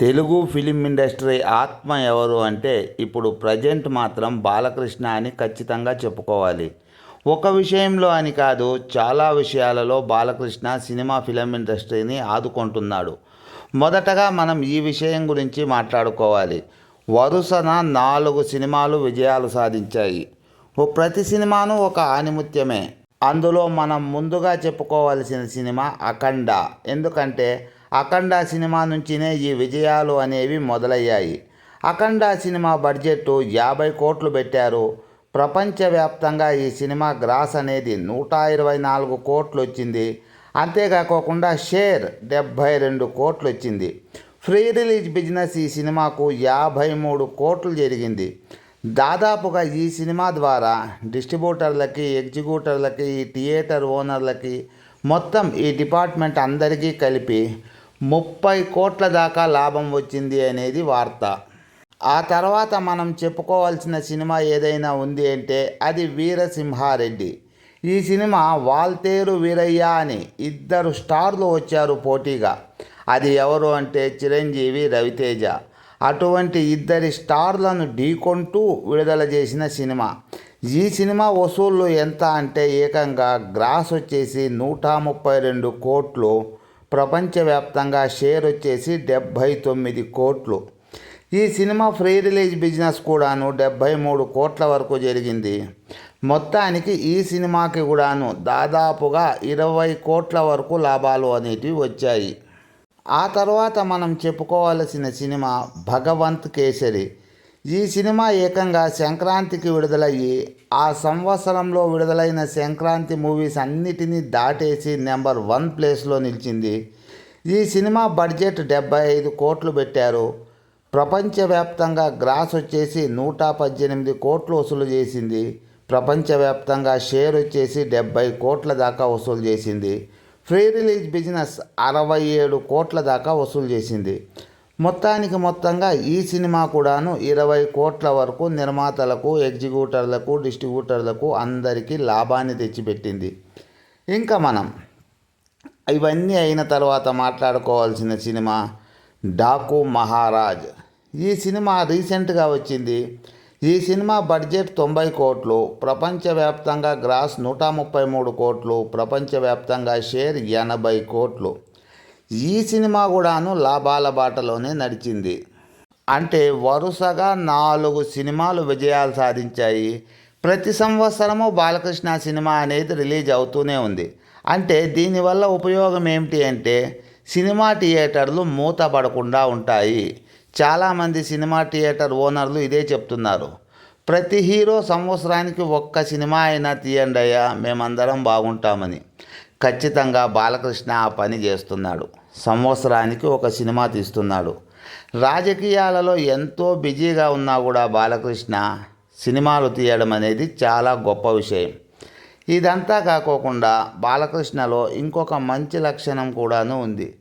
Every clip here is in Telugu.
తెలుగు ఫిలిం ఇండస్ట్రీ ఆత్మ ఎవరు అంటే ఇప్పుడు ప్రజెంట్ మాత్రం బాలకృష్ణ అని ఖచ్చితంగా చెప్పుకోవాలి. ఒక విషయంలో అని కాదు చాలా విషయాలలో బాలకృష్ణ సినిమా ఫిలిం ఇండస్ట్రీని ఆదుకుంటున్నాడు. మొదటగా మనం ఈ విషయం గురించి మాట్లాడుకోవాలి. వరుసన నాలుగు సినిమాలు విజయాలు సాధించాయి. ఓ ప్రతి సినిమాను ఒక ఆనిముత్యమే. అందులో మనం ముందుగా చెప్పుకోవాల్సిన సినిమా అఖండ. ఎందుకంటే అఖండ సినిమా నుంచినే ఈ విజయాలు అనేవి మొదలయ్యాయి. అఖండ సినిమా బడ్జెట్ యాభై కోట్లు పెట్టారు. ప్రపంచవ్యాప్తంగా ఈ సినిమా గ్రాస్ అనేది నూట ఇరవై నాలుగు కోట్లు వచ్చింది అంతేకాకుండా షేర్ డెబ్భై రెండు కోట్లు వచ్చింది ఫ్రీ రిలీజ్ బిజినెస్ ఈ సినిమాకు యాభై మూడు కోట్లు జరిగింది. దాదాపుగా ఈ సినిమా ద్వారా డిస్ట్రిబ్యూటర్లకి ఎగ్జిక్యూటర్లకి ఈ థియేటర్ ఓనర్లకి మొత్తం ఈ డిపార్ట్మెంట్ అందరికీ కలిపి ముప్పై కోట్ల దాకా లాభం వచ్చింది అనేది వార్త. ఆ తర్వాత మనం చెప్పుకోవాల్సిన సినిమా ఏదైనా ఉంది అంటే అది వీరసింహారెడ్డి. ఈ సినిమా వాల్తేరు వీరయ్య అని ఇద్దరు స్టార్లు వచ్చారు పోటీగా. అది ఎవరు అంటే చిరంజీవి రవితేజ. అటువంటి ఇద్దరి స్టార్లను ఢీకొంటూ విడుదల చేసిన సినిమా. ఈ సినిమా వసూళ్ళు ఎంత అంటే ఏకంగా గ్రాస్ వచ్చేసి నూట ముప్పై రెండు కోట్లు. ప్రపంచవ్యాప్తంగా షేర్ వచ్చేసి డెబ్భై తొమ్మిది కోట్లు. ఈ సినిమా ఫ్రీ రిలీజ్ బిజినెస్ కూడాను డెబ్భై మూడు కోట్ల వరకు జరిగింది. మొత్తానికి ఈ సినిమాకి కూడాను దాదాపుగా ఇరవై కోట్ల వరకు లాభాలు అనేటివి వచ్చాయి. ఆ తర్వాత మనం చెప్పుకోవాల్సిన సినిమా భగవంత్ కేసరి. ఈ సినిమా ఏకంగా సంక్రాంతికి విడుదలయ్యి ఆ సంవత్సరంలో విడుదలైన సంక్రాంతి మూవీస్ అన్నిటినీ దాటేసి నెంబర్ వన్ ప్లేస్లో నిలిచింది. ఈ సినిమా బడ్జెట్ డెబ్బై ఐదు కోట్లు పెట్టారు. ప్రపంచవ్యాప్తంగా గ్రాస్ వచ్చేసి నూట పద్దెనిమిది కోట్లు వసూలు చేసింది. ప్రపంచవ్యాప్తంగా షేర్ వచ్చేసి డెబ్బై కోట్ల దాకా వసూలు చేసింది. ఫ్రీ రిలీజ్ బిజినెస్ అరవై ఏడు కోట్ల దాకా వసూలు చేసింది. మొత్తానికి మొత్తంగా ఈ సినిమా కూడాను ఇరవై కోట్ల వరకు నిర్మాతలకు ఎగ్జిక్యూటర్లకు డిస్ట్రిబ్యూటర్లకు అందరికీ లాభాన్ని తెచ్చిపెట్టింది. ఇంకా మనం ఇవన్నీ అయిన తర్వాత మాట్లాడుకోవాల్సిన సినిమా డాకు మహారాజ్. ఈ సినిమా రీసెంట్గా వచ్చింది. ఈ సినిమా బడ్జెట్ తొంభై కోట్లు ప్రపంచవ్యాప్తంగా గ్రాస్ నూట ముప్పై మూడు కోట్లు ప్రపంచవ్యాప్తంగా షేర్ ఎనభై కోట్లు. ఈ సినిమా కూడాను లాభాల బాటలోనే నడిచింది. అంటే వరుసగా నాలుగు సినిమాలు విజయాలు సాధించాయి. ప్రతి సంవత్సరము బాలకృష్ణ సినిమా అనేది రిలీజ్ అవుతూనే ఉంది. అంటే దీనివల్ల ఉపయోగం ఏమిటి అంటే సినిమా థియేటర్లు మూతపడకుండా ఉంటాయి. చాలామంది సినిమా థియేటర్ ఓనర్లు ఇదే చెప్తున్నారు. ప్రతి హీరో సంవత్సరానికి ఒక్క సినిమా అయినా తీయండి అయ్యా మేమందరం బాగుంటామని. ఖచ్చితంగా బాలకృష్ణ ఆ పని చేస్తున్నాడు. సంవత్సరానికి ఒక సినిమా తీస్తున్నాడు. రాజకీయాలలో ఎంతో బిజీగా ఉన్నా కూడా బాలకృష్ణ సినిమాలు తీయడం అనేది చాలా గొప్ప విషయం. ఇదంతా కాకోకుండా బాలకృష్ణలో ఇంకొక మంచి లక్షణం కూడాను ఉంది.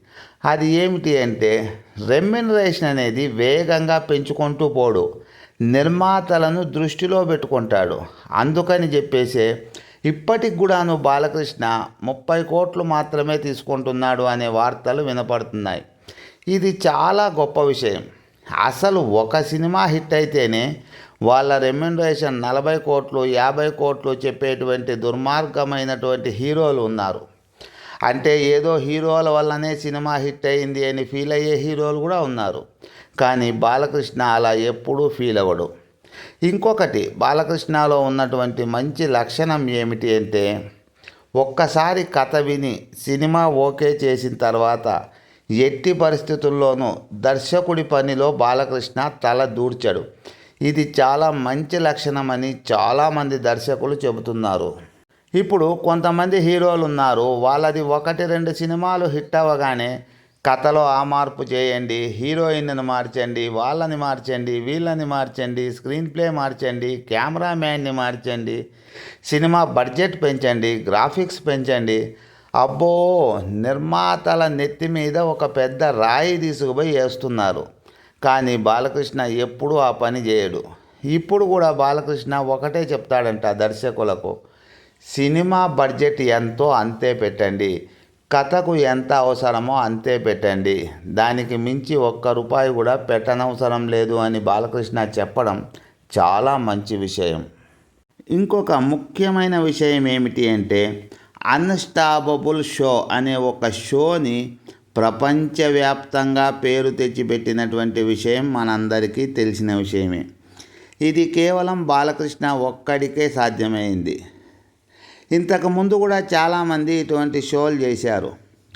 అది ఏమిటి అంటే రెమ్యునరేషన్ అనేది వేగంగా పెంచుకుంటూ పోడు. నిర్మాతలను దృష్టిలో పెట్టుకుంటాడు. అందుకని చెప్పేసే ఇప్పటికి కూడాను బాలకృష్ణ ముప్పై కోట్లు మాత్రమే తీసుకుంటున్నాడు అనే వార్తలు వినపడుతున్నాయి. ఇది చాలా గొప్ప విషయం. అసలు ఒక సినిమా హిట్ అయితేనే వాళ్ళ రెమ్యునరేషన్ నలభై కోట్లు యాభై కోట్లు చెప్పేటువంటి దుర్మార్గమైనటువంటి హీరోలు ఉన్నారు. అంటే ఏదో హీరోల వల్లనే సినిమా హిట్ అయింది అని ఫీల్ అయ్యే హీరోలు కూడా ఉన్నారు. కానీ బాలకృష్ణ అలా ఎప్పుడూ ఫీల్ అవ్వడు. ఇంకొకటి బాలకృష్ణలో ఉన్నటువంటి మంచి లక్షణం ఏమిటి అంటే ఒక్కసారి కథ విని సినిమా ఓకే చేసిన తర్వాత ఎట్టి పరిస్థితుల్లోనూ దర్శకుడి పనిలో బాలకృష్ణ తల దూర్చాడు. ఇది చాలా మంచి లక్షణమని చాలామంది దర్శకులు చెబుతున్నారు. ఇప్పుడు కొంతమంది హీరోలు ఉన్నారు వాళ్ళది ఒకటి రెండు సినిమాలు హిట్ అవ్వగానే కథలో ఆ మార్పు చేయండి హీరోయిన్ను మార్చండి వాళ్ళని మార్చండి వీళ్ళని మార్చండి స్క్రీన్ ప్లే మార్చండి కెమెరామ్యాన్ని మార్చండి సినిమా బడ్జెట్ పెంచండి గ్రాఫిక్స్ పెంచండి. అబ్బో నిర్మాతల నెత్తి మీద ఒక పెద్ద రాయి తీసుకుపోయి వేస్తున్నారు. కానీ బాలకృష్ణ ఎప్పుడూ ఆ పని చేయడు. ఇప్పుడు కూడా బాలకృష్ణ ఒకటే చెప్తాడంట దర్శకులకు సినిమా బడ్జెట్ ఎంతో అంతే పెట్టండి. కథకు ఎంత అవసరమో అంతే పెట్టండి. దానికి మించి ఒక్క రూపాయి కూడా పెట్టనవసరం లేదు అని బాలకృష్ణ చెప్పడం చాలా మంచి విషయం. ఇంకొక ముఖ్యమైన విషయం ఏమిటి అంటే అన్స్టాపబుల్ షో అనే ఒక షోని ప్రపంచవ్యాప్తంగా పేరు తెచ్చిపెట్టినటువంటి విషయం మనందరికీ తెలిసిన విషయమే. ఇది కేవలం బాలకృష్ణ ఒక్కడికే సాధ్యమైంది. ఇంతకు ముందు కూడా చాలామంది ఇటువంటి షోలు చేశారు.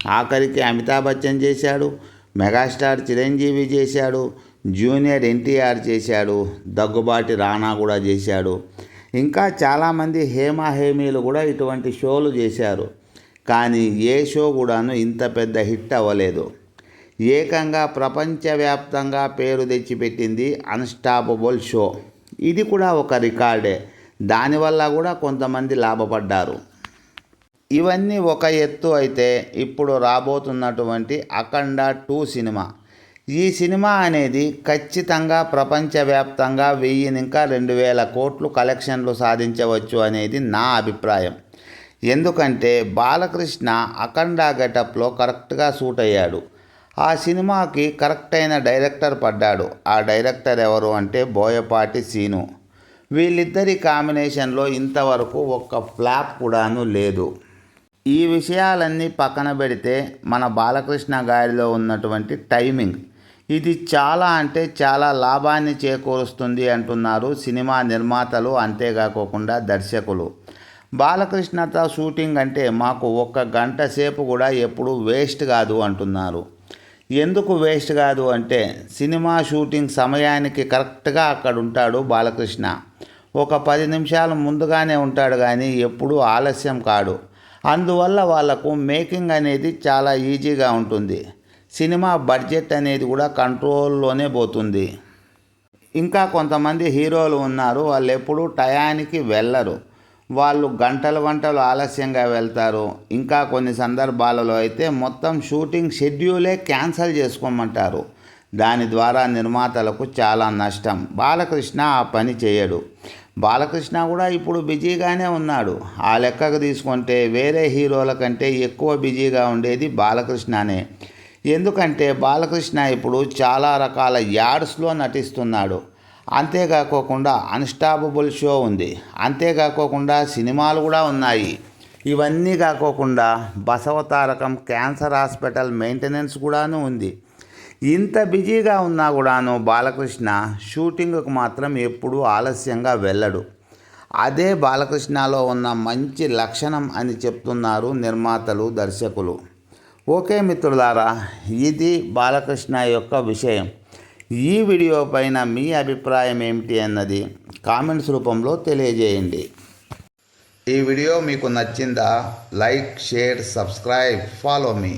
ఆఖరికి అమితాబ్ బచ్చన్ చేశాడు మెగాస్టార్ చిరంజీవి చేశాడు జూనియర్ ఎన్టీఆర్ చేశాడు దగ్గుబాటి రానా కూడా చేశాడు. ఇంకా చాలామంది హేమాహేమీలు కూడా ఇటువంటి షోలు చేశారు. కానీ ఏ షో కూడాను ఇంత పెద్ద హిట్ అవ్వలేదు. ఏకంగా ప్రపంచవ్యాప్తంగా పేరు తెచ్చిపెట్టింది అన్స్టాపబుల్ షో ఇది కూడా ఒక రికార్డే. దానివల్ల కూడా కొంతమంది లాభపడ్డారు. ఇవన్నీ ఒక ఎత్తు అయితే ఇప్పుడు రాబోతున్నటువంటి అఖండ టూ సినిమా. ఈ సినిమా అనేది ఖచ్చితంగా ప్రపంచవ్యాప్తంగా వెయ్యి ఇంకా రెండు వేల కోట్లు కలెక్షన్లు సాధించవచ్చు అనేది నా అభిప్రాయం. ఎందుకంటే బాలకృష్ణ అఖండ గెటప్లో కరెక్ట్గా సూట్ అయ్యాడు. ఆ సినిమాకి కరెక్ట్ అయిన డైరెక్టర్ పడ్డాడు. ఆ డైరెక్టర్ ఎవరు అంటే బోయపాటి సీను. వీళ్ళిద్దరి కాంబినేషన్లో ఇంతవరకు ఒక్క ఫ్లాప్ కూడాను లేదు. ఈ విషయాలన్నీ పక్కన పెడితే మన బాలకృష్ణ గారిలో ఉన్నటువంటి టైమింగ్. ఇది చాలా అంటే చాలా లాభాన్ని చేకూరుస్తుంది అంటున్నారు సినిమా నిర్మాతలు అంతేకాకుండా దర్శకులు. బాలకృష్ణతో షూటింగ్ అంటే మాకు ఒక్క గంట సేపు కూడా ఎప్పుడూ వేస్ట్ కాదు అంటున్నారు. ఎందుకు వేస్ట్ కాదు అంటే సినిమా షూటింగ్ సమయానికి కరెక్ట్గా అక్కడ ఉంటాడు బాలకృష్ణ. ఒక పది నిమిషాలు ముందుగానే ఉంటాడు కానీ ఎప్పుడూ ఆలస్యం కాడు. అందువల్ల వాళ్ళకు మేకింగ్ అనేది చాలా ఈజీగా ఉంటుంది. సినిమా బడ్జెట్ అనేది కూడా కంట్రోల్లోనే పోతుంది. ఇంకా కొంతమంది హీరోలు ఉన్నారు వాళ్ళు ఎప్పుడూ టయానికి వెళ్ళరు. వాళ్ళు గంటలు గంటలు ఆలస్యంగా వెళ్తారు. ఇంకా కొన్ని సందర్భాలలో అయితే మొత్తం షూటింగ్ షెడ్యూలే క్యాన్సిల్ చేసుకోమంటారు. దాని ద్వారా నిర్మాతలకు చాలా నష్టం. బాలకృష్ణ ఆ పని చేయడు. బాలకృష్ణ కూడా ఇప్పుడు బిజీగానే ఉన్నాడు. ఆ లెక్కకు తీసుకుంటే వేరే హీరోల కంటే ఎక్కువ బిజీగా ఉండేది బాలకృష్ణనే. ఎందుకంటే బాలకృష్ణ ఇప్పుడు చాలా రకాల యాడ్స్లో నటిస్తున్నాడు. అంతేకాకోకుండా అన్స్టాపబుల్ షో ఉంది. అంతేకాకోకుండా సినిమాలు కూడా ఉన్నాయి. ఇవన్నీ కాకోకుండా బసవతారకం క్యాన్సర్ హాస్పిటల్ మెయింటెనెన్స్ కూడాను ఉంది. ఇంత బిజీగా ఉన్నా కూడాను బాలకృష్ణ షూటింగ్కు మాత్రం ఎప్పుడూ ఆలస్యంగా వెళ్ళడు. అదే బాలకృష్ణలో ఉన్న మంచి లక్షణం అని చెప్తున్నారు నిర్మాతలు దర్శకులు. ఓకే మిత్రులారా ఇది బాలకృష్ణ యొక్క విషయం. ఈ వీడియో పైన మీ అభిప్రాయం ఏమిటి అన్నది కామెంట్స్ రూపంలో తెలియజేయండి. ఈ వీడియో మీకు నచ్చిందా లైక్ షేర్ సబ్స్క్రైబ్ ఫాలో మీ.